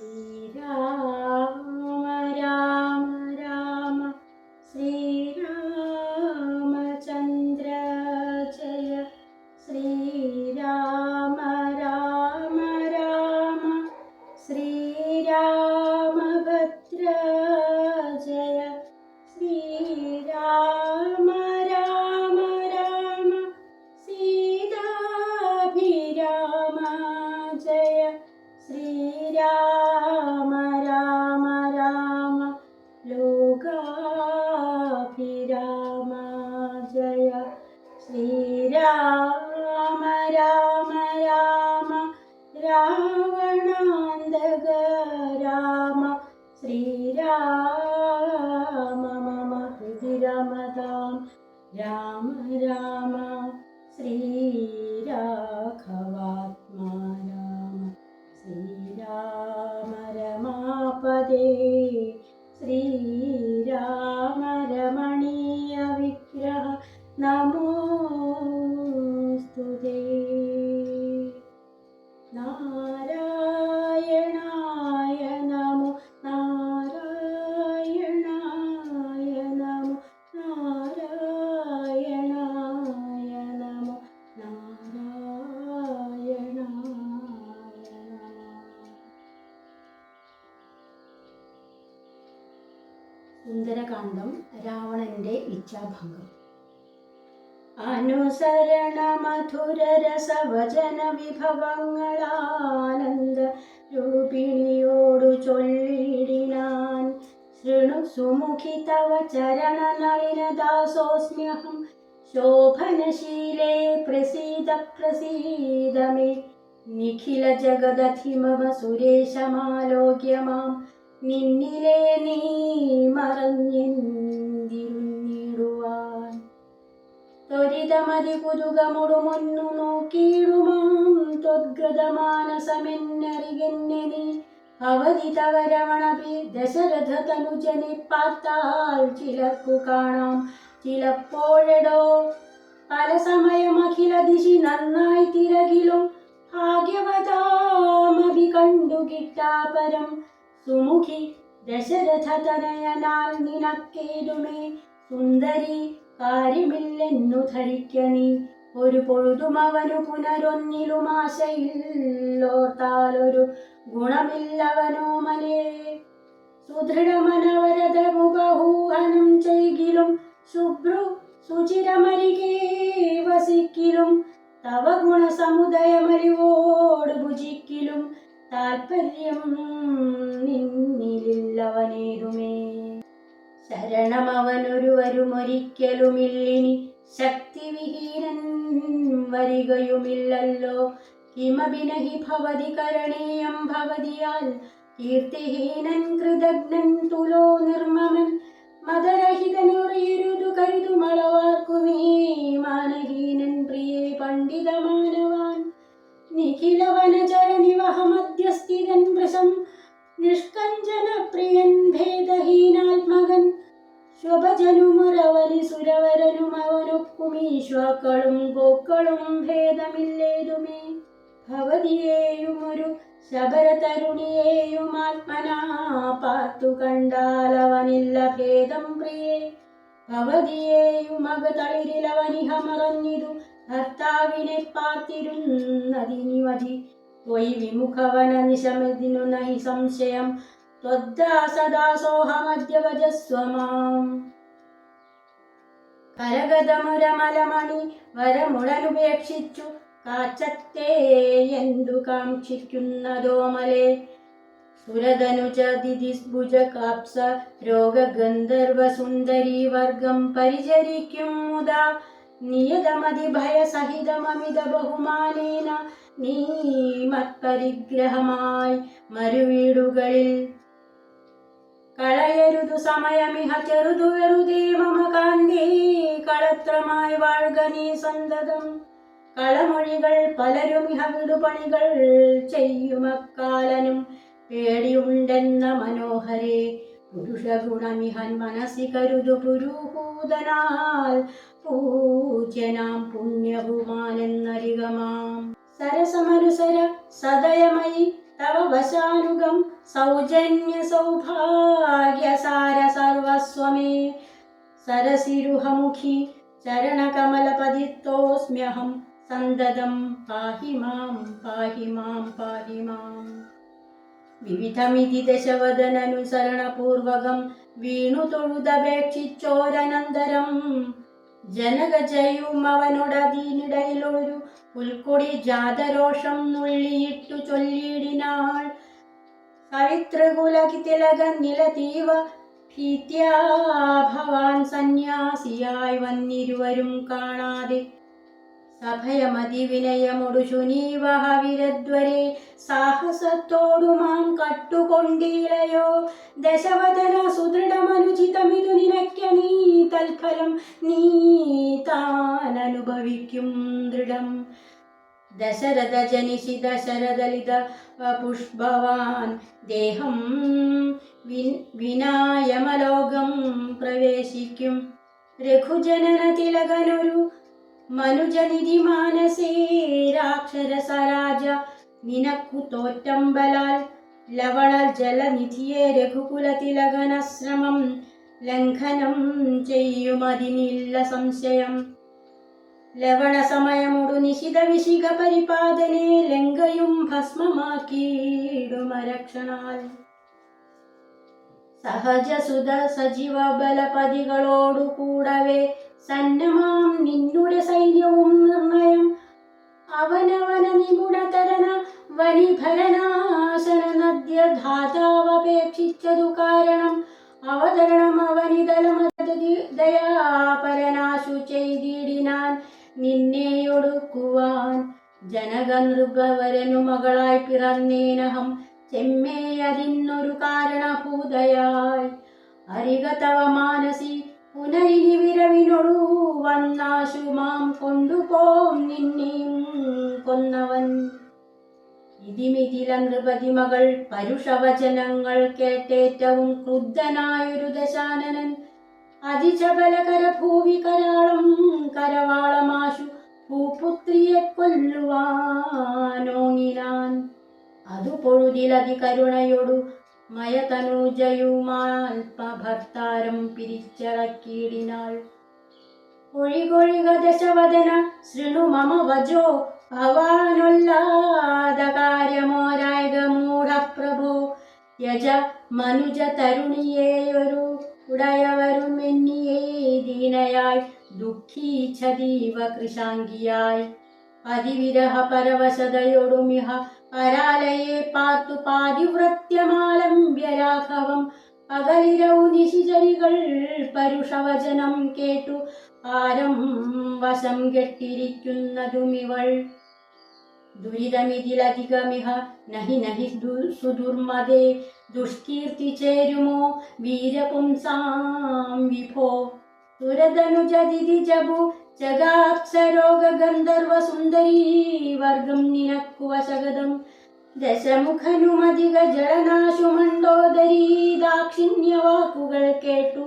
ശ്രീരാമ രമതാം രാമ രാമ ഇച്ഛാഭംഗം. അനുസരണ മധുരരസവചന വിഭവങ്ങളാനന്ദ രൂപിണിയോടു ചൊല്ലിടിനാൻ ശൃണു സുമുഖി തവ ചരണനളിനദാസോസ്മ്യഹം. ശോഭനശീലേ പ്രസീത പ്രസീതമേ നിഖില ജഗദധി മമ സുരേശമാലോക്യ മാം നിന്നിലേ നീ മറഞ്ഞെന്തിരുന്നിടുവാൻ ത്വരിതമതി കുതുകമുടുമൊന്നു നോക്കിയിടുമാം. ത്വദ്ഗതമാനസമെന്നറികെന്നെ നീ ഭവതി തവ രമണപി ദശരഥ തനുജനെ പാത്താൽ ചിലർക്കു കാണാം. ചിലപ്പോഴെടോ പല സമയം അഖില ദിശി നന്നായി തിരകിലും ഭാഗ്യവതാമഭി കണ്ടു കിട്ടാപരം. സുമുഖി ദശരഥ തനയനാൽ നിനക്കേതുമേ? സുന്ദരി കാര്യമില്ലെന്നു ധരിക്ക നീ. ഒരു പൊഴുതും അവനു പുനരൊന്നിലും ആശയില്ലോർത്താലൊരു ഗുണമില്ലവനോ മലേ സുദൃഢമനവരത മുഖൂഹനം ചെയ്കിലും ശുഭ്രു സുചിരമരികേ വസിക്കിലും തവ ഗുണസമുദയമരിവോട് ഭുജിക്കിലും താൽപര്യം നിന്നിലില്ലവനേതുമേ. ശരണമവനൊരുവരുമൊരിക്കലുമില്ലിനി ശക്തിവിഹീനൻ വരികയുമില്ലല്ലോ. കിമഭിനഹി ഭവതി കരണീയം ഭവതിയാൽ കീർത്തിഹീനൻ കൃതജ്ഞൻ തുലോ നിർമ്മമൻ. മതരഹിതനുറിയരുതു ഗോക്കളും ഭേദമില്ലേതുമേ? ഭവതിയെയുമൊരു ശബരതരുണിയെയും ആത്മനാ പാർത്തു കണ്ടാലവനില്ല ഭേദം പ്രിയേ. ഭവതിയെയും അകതളിരിലവനിഹ മറഞ്ഞിതു ഭർത്താവിനെ പാർത്തിരുന്നതിനിവധി ത്വയി വിമുഖവന നിശമതിനു നഹി സംശയം. ത്വദ്ദാസദാസോഹമദ്യവജസ്വമാം കരഗതമുരമലമണി വരമുടനുപേക്ഷിച്ചു കാച്ചത്തെ എന്തു കാക്ഷിക്കുന്നതോമലെ. സുരതനുചതിഭുജ കാപ്സ രോഗഗന്ധർവസുന്ദരീ വർഗം പരിചരിക്കും മുതാ. നിയതമതി ബഹുമാനേന നീ മത്പരിഗ്രഹമായി മരുവീടുകളിൽ കളയരുതു സമയമിഹ ചെറുതു വെറുതേ മമ കാന്തി. കളത്രമായി വാഴ്ക സന്തതം. കളമൊഴികൾ പലരുമിഹ വിടുപണികൾ ചെയ്യുമക്കാലനും പേടിയുണ്ടെന്ന മനോഹരെ പുരുഷഗുണമിഹൻ മനസ്സി കരുതു പുരുഹൂതനാൽ. പൂജ്യനാം പുണ്യഭൂമാനെന്നരികമാം സരസമനുസര സദയമയി തവ വശാനുഗം സൗജന്യ സൗഭാഗ്യസാര സർവസ്വമേ. സരസിരുഹമുഖി ചരണകമലപതിത്തോസ്മ്യഹം സന്തതം പാഹി മാം പാഹി മാം പാഹി മാം. വിവിധമിതി ദശവദനനുസരണപൂർവകം വീണു തൊഴുതപേക്ഷിച്ചോരനന്തരം. ജനകജയും അവനോടതിനിടയിലൊരു പുൽക്കൊടി ജാതരോഷം നുള്ളിയിട്ടു ചൊല്ലിയിടിനാൾ. സവിതൃകുലകി തിലക നിലതീവ ഭീത്യാ ഭവാൻ സന്യാസിയായി വന്നിരുവരും കാണാതെ. സഭയമതി ശുനീവഹവിരദ്വരെ ശുനീവഹ വിരദ്വരെ സാഹസത്തോടു മാം കട്ടുകൊണ്ടീലയോ. ദശവതന സുദൃഢമനുചിതമിതു നിനയ്ക്ക നീ തൽഫലം നീ താനനുഭവിക്കും. ദശരഥ ജനിഷി ദശരഥലിത പുഷ്പവാൻ. ദേഹം വിനായമലോകം പ്രവേശിക്കും. രഘുജനന തിലകനൊരു മനുജനിധി മാനസേ. രാക്ഷരസരാജ നിനക്കു തോറ്റമ്പലാൽ. ലവണ ജലനിധിയെ രഘുകുല തിലകനശ്രമം. ലംഘനം ചെയ്യുമതിനില്ല സംശയം. ലവണ സമയമൊടു നിശിത വിശിക പരിപാതനെ ലങ്കയും ഭസ്മമാക്കിയിടുമരക്ഷണാൽ. സഹജസുത സജീവ ബലപതികളോടു സന്നമാം നിന്നുടെ ജനകനൃപവരനു മകളായി പിറന്നേനഹം ചെമ്മേ അതിന്നൊരു കാരണഭൂതയായി. അരിക തവ മാനസി പുനരിനി വിരവിനൊടു വന്നാശു മാം കൊണ്ടുപോം നിന്നെയും കൊന്നവൻ. ഇതിമിതില നൃപതി മകൾ പരുഷവചനങ്ങൾ കേട്ടേറ്റവും ക്രുദ്ധനായൊരു ദശാനനൻ. അതിചബലകര ഭൂവി കരാളം കരവാളമാശു ഭൂപുത്രിയെ കൊല്ലുവാനോങ്ങിനാൻ അതു പൊഴുതിലതികരുണയോടു മയതനൂജയുമാൽപഭർത്താരം പിരിച്ചടക്കിയിടിനാൾ. ഒഴികൊഴിക ദശവദന ശൃണു മമ വജോ ഭവാനൊല്ലാത യജ മനുജ തരുണിയേയൊരു ഉടയവരും ദീനയായി ദുഃഖീച്ഛതീവ കൃശാംഗിയായി. അതിവിരഹ പരവശതയൊടുമിഹ പരാലയെ പാർത്തു പാതിവൃത്യമാലംബ്യരാഘവം പകലിരവു നിശിചരികൾ പരുഷവചനം കേട്ടു. ആരം വശം കെട്ടിരിക്കുന്നതുമിവൾ. ദുരിതമിതിലധികമിഹ നഹി നഹി സുദുർമദേ. ദുഷ്കീർത്തി ചേരുമോ വീരപുംസാം വിഭോ. സുരതനുജതിഥി ജബു ജഗാപ്സരോഗ ഗന്ധർവ സുന്ദരീ വർഗം നിനക്കു വശഗതം ദശമുഖനുമധിക ജളനാശു മണ്ടോദരീ ദാക്ഷിണ്യ വാക്കുകൾ കേട്ടു।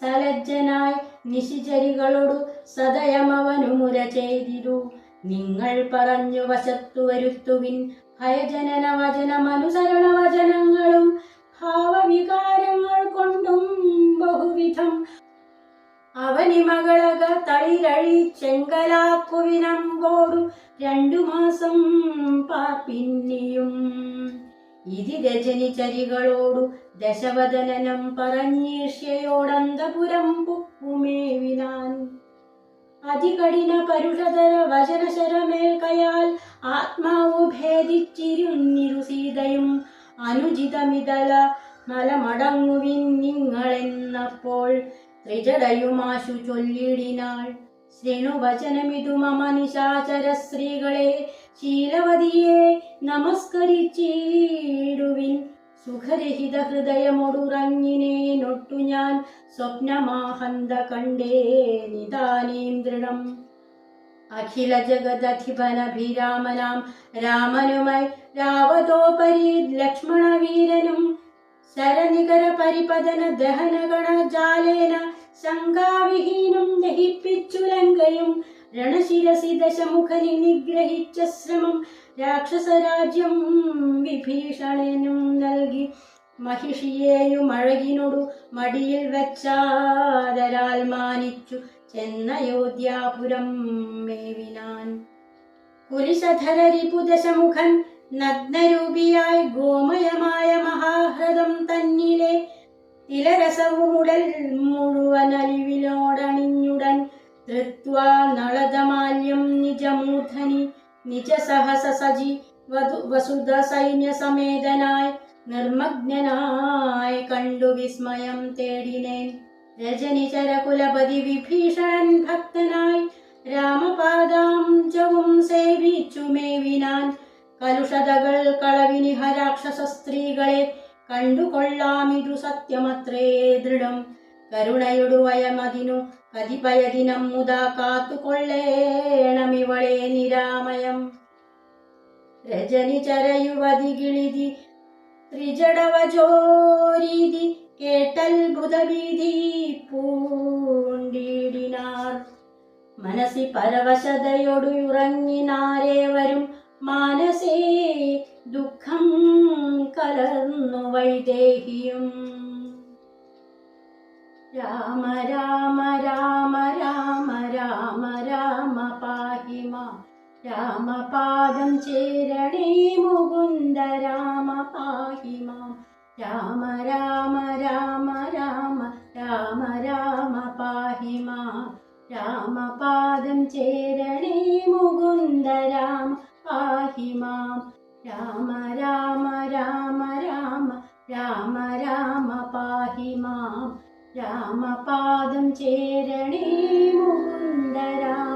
സലജ്ജനായി നിശിചരികളോടു സദയമവനു മുര ചെയ്തിരു। നിങ്ങൾ പറഞ്ഞു വശത്തു വരുത്തുവിൻ ഭയജനന വചനമനുസരണ വചനങ്ങളും ഭാവവികാരങ്ങൾ കൊണ്ടും ബഹുവിധം അവനി മകളക തളിരഴി ചെങ്കലാക്കുവിനമ്പോടു രണ്ടു മാസം പാപ്പിന്നിയും ഇതി രജനി ചരികളോടു ദശവദനനം പറഞ്ഞീഷ്യയോടന്തപുരം പുക്കുമേവിനാൻ അതികഠിന പരുഷതര വചനശരമേൽക്കയാൽ ആത്മാവു ഭേദിച്ചിരുന്നിരു സീതയും അനുചിതമിതല മലമടങ്ങുവിൻ നിങ്ങളെന്നപ്പോൾ ത്രിജടയുമാശു ചൊല്ലിടിനാൾ. ശൃണുവചനമിതു മമ നിശാചര സ്ത്രീകളെ ശീലവതിയെ നമസ്കരിച്ചിടുവിൻ. സുഖരഹിത ഹൃദയമൊടുറങ്ങിനേനൊട്ടു ഞാൻ സ്വപ്നമാഹന്ത കണ്ടേ നിദാനീം ദൃഢം. അഖില ജഗദധിപനഭിരാമനാം രാമനുമായി രാവതോപരി ലക്ഷ്മണവീരനും ശരനികര പരിപതന ദഹനഗണ ജാലേന ശങ്കാവിഹീനം ദഹിപ്പിച്ചു ലങ്കയും രണശിരസി ദശമുഖനി നിഗ്രഹിച്ച ശ്രമം രാക്ഷസരാജ്യം വിഭീഷണനും നൽകി. മഹിഷിയെയും അഴകിനോടു മടിയിൽ വെച്ചാതരാൽ മാനിച്ചു ചെന്നയോധ്യാപുരം മേവിനാൻ. കുലിശധര രിപുദശമുഖൻ നഗ്നരൂപിയായി ഗോമയമായ മഹാഹൃദം തന്നിലെ തിലരസവുമുടൽ മുഴുവൻ അലിവിലോടണിഞ്ഞുടൻ ധൃത്വാ നളതമാല്യം നിജമൂർധനി നിജ സഹസ സജി വധു വസുധ സൈന്യ സമേതനായി നിർമ്മഗ്നായി കണ്ടു വിസ്മയം തേടിനേൻ രജനിചര കുലപതി വിഭീഷണൻ ഭക്തനായി രാമപാദാംജവും സേവിച്ചു മേവിനാൻ കലുഷതകൾ കളവിനിഹ രാക്ഷസ സ്ത്രീകളെ കണ്ടുകൊള്ളാമിതു സത്യമത്രേ ദൃഢം. കരുണയുടുവയമതിനു കതിപയദിനം മുതാ കാത്തുകൊള്ളേണമിവളെ നിരാമയം. രജനി കിളിതി ത്രിജടവജോരീതി കേട്ടത്ഭുതഭീതി പൂണ്ടിടിനാർ. മനസ്സി പരവശതയോടു ഉറങ്ങിനാരേവരും മാനസേ ദുഃഖം കലർന്നു വൈദേഹിയും. രാമ രാമ രാമ രാമ രാമ രാമ പാഹിമ. രാമപാദം ചേരണേ മുകുന്ദ രാമ പാഹിമ. രാമ രാമ രാമ രാമ രാമ രാമ പാഹിമ. രാമപാദം ചേരണേ മുകുന്ദ രാമ. പാഹിമ രാമ രാമ രാമ രാമ രാമ രാമ പാഹിമാം രാമപാദം ചേരണേ മുകുന്ദ രാമ